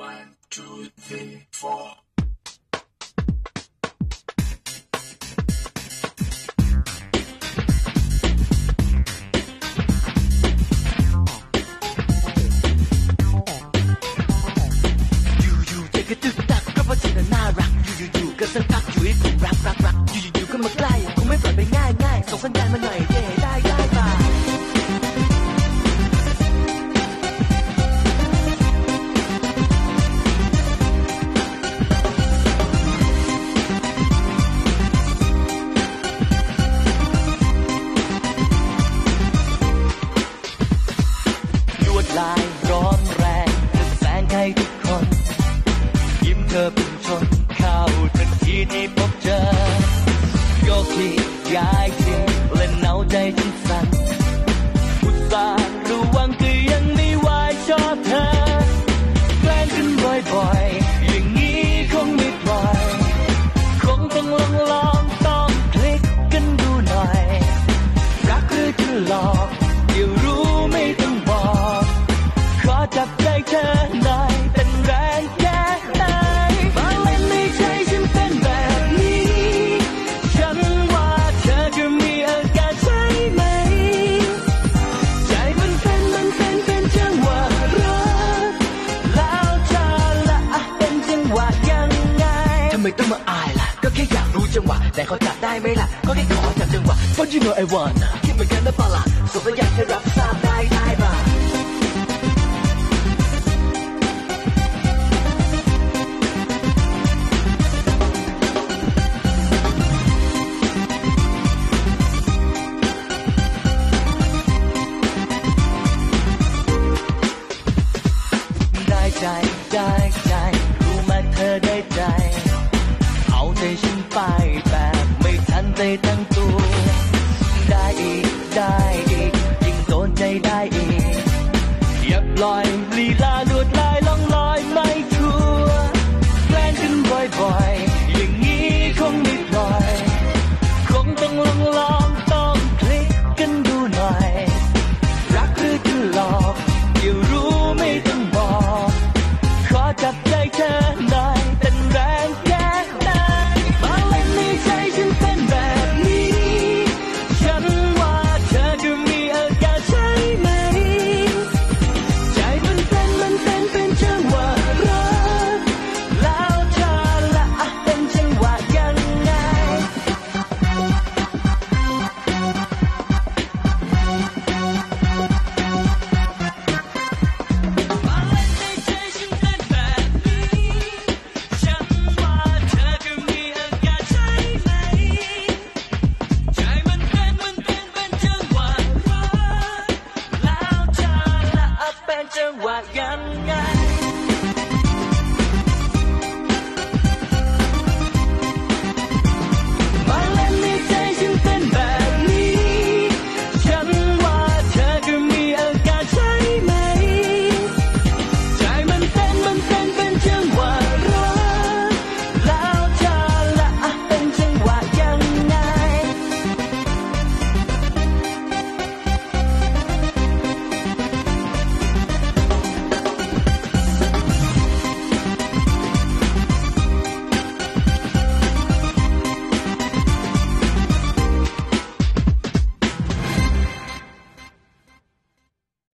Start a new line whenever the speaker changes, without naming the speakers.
One, two, three, four.
อยู่ๆใจก็ตึกตักก็เพราะเธอน่ารักอยู่ๆ อเป็นชนเข้าทันทีที่พบเจอโยกที่ย้ายทิ้งและเนาใจฉันสั่นอุตส่าห์ระวังก็ยังไม่ไหวชอบเธอ แกล้งกันบ่อยๆอย่างนี้คงไม่ปล่อยคงต้องลองลองต้องคลิกกันดูหน่อย รักหรือจะหลอกเดี๋ยวรู้ไม่ต้องบอก ขอจับใจเธอหน่อย ทำไมต้องมาอายล่ะ ก็แค่อยากรู้จังหวะ แต่เขาจับได้ไหมล่ะ ก็แค่ขอจับจังหวะ But you know I wanna คิดเหมือนกันนะปะล่ะส่งสัญญาณให้รับทราบได้ได้ป่ะได้ใจ ได้ใจ รู้ไหมเธอได้ใจ ใจฉันไปแบบไม่ทันได้ตั้งตัว ได้อีก ได้อีก ยิ่งโดนใจได้อีกอย่าปล่อยลีลา ะรักแล้วเธอละเป็นจังหวะยังไง